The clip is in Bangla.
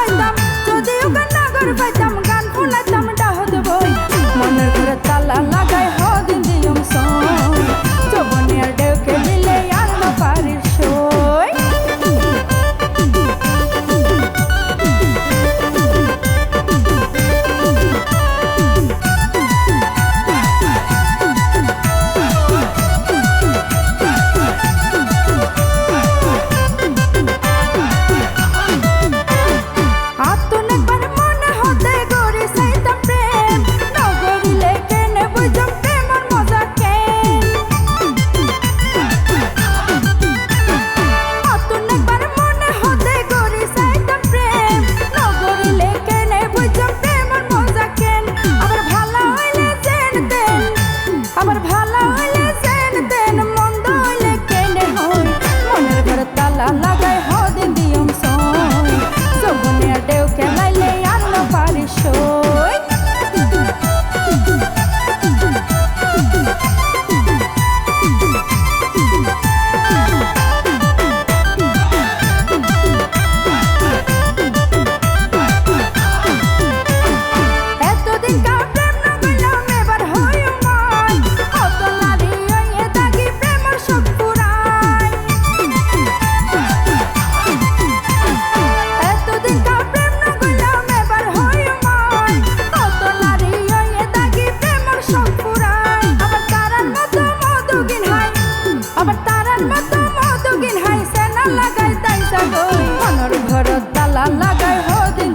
হইতাম যদি ওখান নাগর পাইতাম show. লাগাই তাই যাব মনৰ ঘৰত তালা লাগাই হদিন